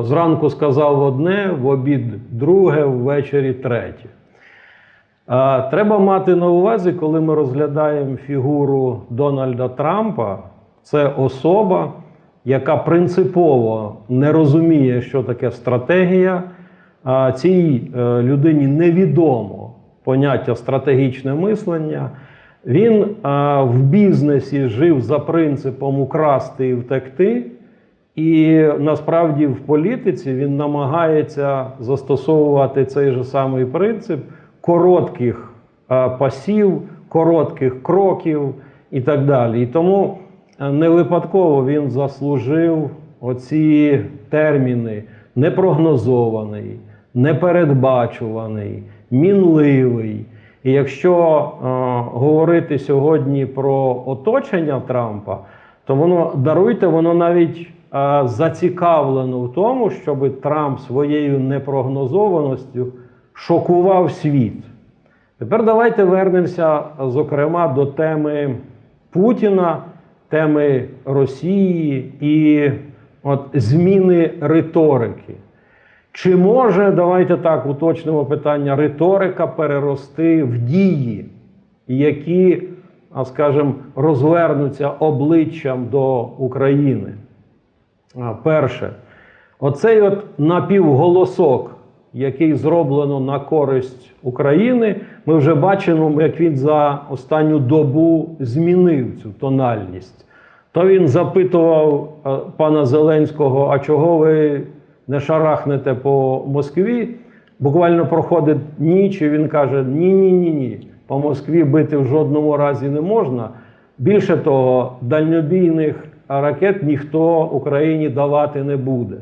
Зранку сказав одне, в обід друге, ввечері третє. Треба мати на увазі, коли ми розглядаємо фігуру Дональда Трампа, це особа, яка принципово не розуміє, що таке стратегія. Цій е, людині невідомо поняття стратегічне мислення. Він в бізнесі жив за принципом украсти і втекти. І насправді в політиці він намагається застосовувати цей же самий принцип коротких а, пасів, коротких кроків і так далі. І тому е, не випадково він заслужив оці терміни непрогнозований, непередбачуваний, мінливий. І якщо е, говорити сьогодні про оточення Трампа, то воно даруйте, воно навіть е, зацікавлено в тому, щоб Трамп своєю непрогнозованістю шокував світ. Тепер давайте вернемося, зокрема, до теми Путіна, теми Росії і от, зміни риторики. Чи може, давайте так уточнимо питання, риторика перерости в дії, які, скажімо, розвернуться обличчям до України? Перше, оцей от напівголосок, який зроблено на користь України, ми вже бачимо, як він за останню добу змінив цю тональність. То він запитував е, пана Зеленського, а чого ви не шарахнете по Москві? Буквально проходить ніч, і він каже: Ні, ні, ні, ні. По Москві бити в жодному разі не можна. Більше того, дальнобійних ракет ніхто Україні давати не буде.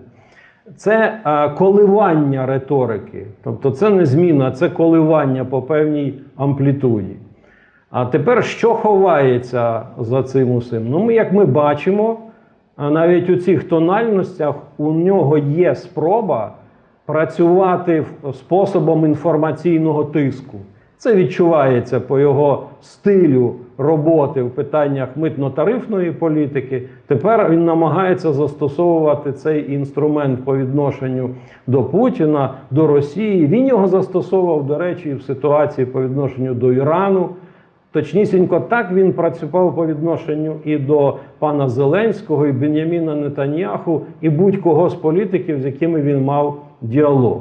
Це е, коливання риторики, тобто це не зміна, це коливання по певній амплітуді. А тепер що ховається за цим усім? Ну, ми, як ми бачимо, навіть у цих тональностях у нього є спроба працювати способом інформаційного тиску. Це відчувається по його стилю роботи в питаннях митно-тарифної політики. Тепер він намагається застосовувати цей інструмент по відношенню до Путіна, до Росії. Він його застосовував, до речі, і в ситуації по відношенню до Ірану. Точнісінько так він працював по відношенню і до пана Зеленського, і Беняміна Нетаньяху, і будь-кого з політиків, з якими він мав діалог.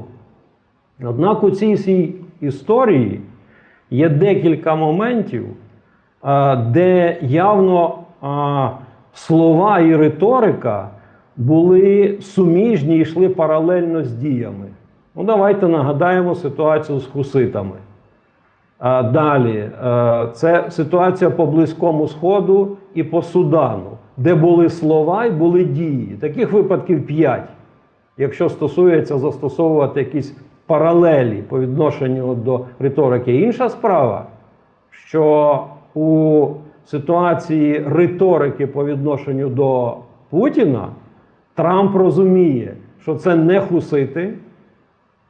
Однак у цій всій історії є декілька моментів, де явно слова і риторика були суміжні і йшли паралельно з діями. Ну, давайте нагадаємо ситуацію з хуситами. Далі, це ситуація по Близькому Сходу і по Судану, де були слова і були дії. Таких випадків п'ять, якщо стосується застосовувати якісь паралелі по відношенню до риторики. Інша справа, що у ситуації риторики по відношенню до Путіна Трамп розуміє, що це не хусити,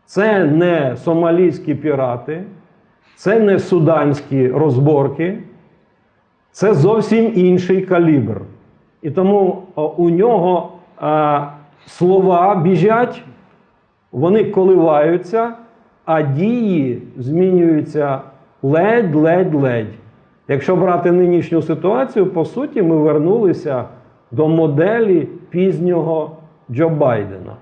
це не сомалійські пірати. Це не суданські розборки, це зовсім інший калібр. І тому у нього а, слова біжать, вони коливаються, а дії змінюються ледь-ледь-ледь. Якщо брати нинішню ситуацію, по суті, ми вернулися до моделі пізнього Джо Байдена.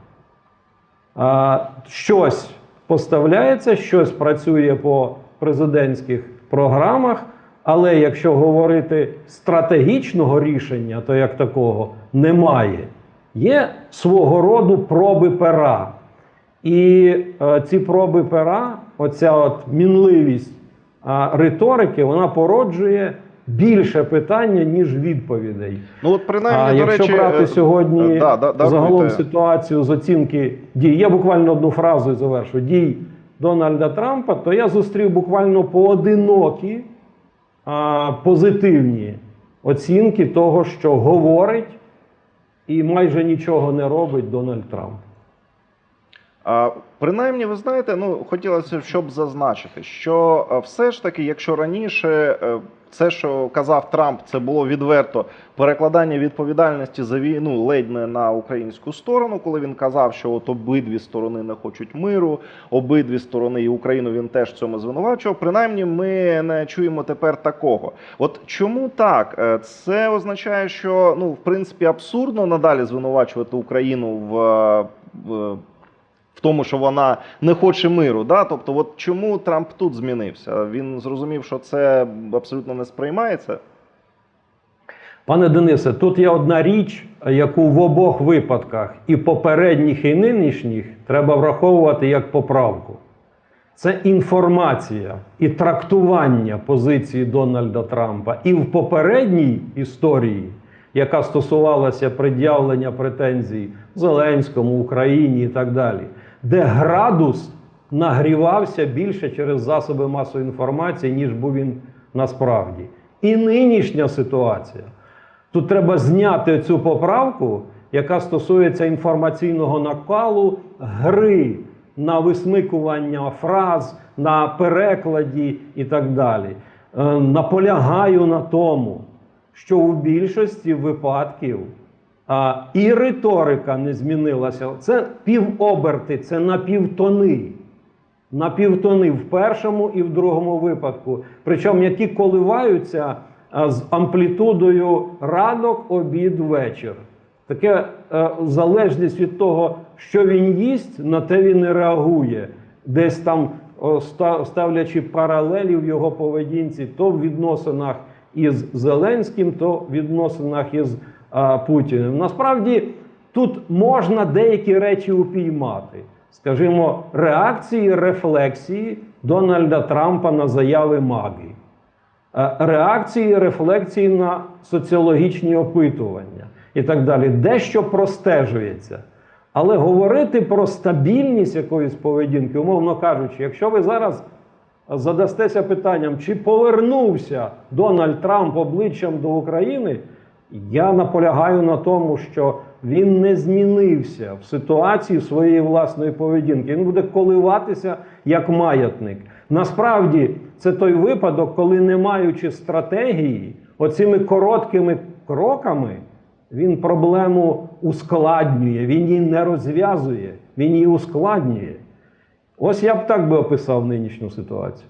А, щось поставляється, щось працює по президентських програмах. Але якщо говорити стратегічного рішення, то як такого немає. Є свого роду проби пера. І е, ці проби пера, оця от мінливість е, риторики, вона породжує більше питання, ніж відповідей. Ну от принаймні, А до якщо речі, брати е, сьогодні е, да, да, да, загалом Руйте. ситуацію з оцінки дій, я буквально одну фразу і завершу дій Дональда Трампа, то я зустрів буквально поодинокі а, позитивні оцінки того, що говорить і майже нічого не робить Дональд Трамп. Принаймні, ви знаєте, ну хотілося, щоб зазначити, що е, все ж таки, якщо раніше е, це, що казав Трамп, це було відверто перекладання відповідальності за війну ледь не на українську сторону, коли він казав, що от обидві сторони не хочуть миру, обидві сторони і Україну він теж в цьому звинувачував. Принаймні, ми не чуємо тепер такого. От чому так? Е, Це означає, що ну в принципі абсурдно надалі звинувачувати Україну в в тому, що вона не хоче миру. Да? Тобто, от чому Трамп тут змінився? Він зрозумів, що це абсолютно не сприймається. Пане Денисе, тут є одна річ, яку в обох випадках, і попередніх, і нинішніх, треба враховувати як поправку. Це інформація і трактування позиції Дональда Трампа. І в попередній історії, яка стосувалася пред'явлення претензій Зеленському, Україні і так далі, де градус нагрівався більше через засоби масової інформації, ніж був він насправді. І нинішня ситуація. Тут треба зняти цю поправку, яка стосується інформаційного накалу, гри на висмикування фраз, на перекладі і так далі. Е, наполягаю на тому, що у більшості випадків а, і риторика не змінилася. Це півоберти, це на півтони. На півтони в першому і в другому випадку. Причому які коливаються а, з амплітудою ранок, обід, вечір. Таке е, залежність від того, що він їсть, на те він і реагує. Десь там ставлячи паралелі в його поведінці, то в відносинах із Зеленським, то в відносинах із Путіним. Насправді тут можна деякі речі упіймати. Скажімо, реакції, рефлексії Дональда Трампа на заяви Маги. Е, реакції, рефлексії на соціологічні опитування і так далі. Дещо простежується. Але говорити про стабільність якоїсь поведінки, умовно кажучи, якщо ви зараз задастеся питанням, чи повернувся Дональд Трамп обличчям до України, я наполягаю на тому, що він не змінився в ситуації своєї власної поведінки. Він буде коливатися як маятник. Насправді, це той випадок, коли, не маючи стратегії, оцими короткими кроками, він проблему ускладнює, він її не розв'язує, він її ускладнює. Ось я б так би описав нинішню ситуацію.